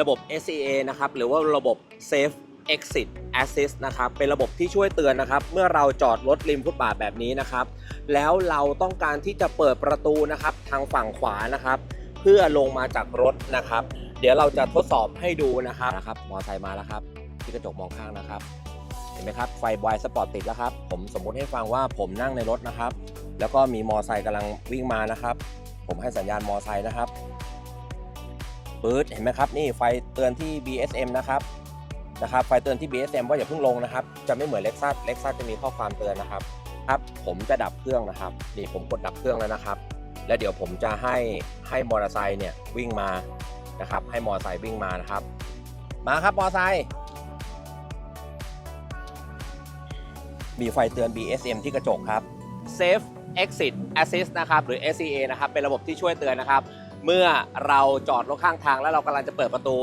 ระบบ SCA นะครับ หรือว่าระบบ Safe Exit Assist นะครับ เป็นระบบที่ช่วยเตือนนะครับ เมื่อเราจอดรถริมฟุตบาทแบบนี้นะครับ แล้วเราต้องการที่จะเปิดประตูนะครับ ทางฝั่งขวานะครับ เพื่อลงมาจากรถนะครับ เดี๋ยวเราจะทดสอบให้ดูนะครับนะครับ มอไซค์มาแล้วครับ ที่กระจกมองข้างนะครับ เห็นไหมครับ ไฟบอยสปอร์ตติดแล้วครับ ผมสมมุติให้ฟังว่าผมนั่งในรถนะครับ แล้วก็มีมอไซค์กำลังวิ่งมานะครับ ผมให้สัญญาณมอไซค์นะครับ ปื๊ดเห็นไหมครับนี่ไฟเตือนที่ BSM นะครับนะครับไฟเตือนที่ BSM ว่าอย่าเพิ่งลงนะครับ จะไม่เหมือนเล็กซัสเล็กซัสจะมีข้อความเตือนนะครับครับผมจะดับเครื่องนะครับนี่ผมกดดับเครื่องแล้วนะครับ แล้วเดี๋ยวผมจะให้ให้มอเตอร์ไซค์เนี่ยวิ่งมานะครับ ให้มอเตอร์ไซค์วิ่งมานะครับ มาครับมอเตอร์ไซค์มีไฟเตือน BSM ที่กระจกครับ Safe Exit Assist นะครับ หรือ SCA นะครับ เป็นระบบที่ช่วยเตือนนะครับ เมื่อเราจอดรถข้างทางแล้วเรากำลังจะเปิดประตู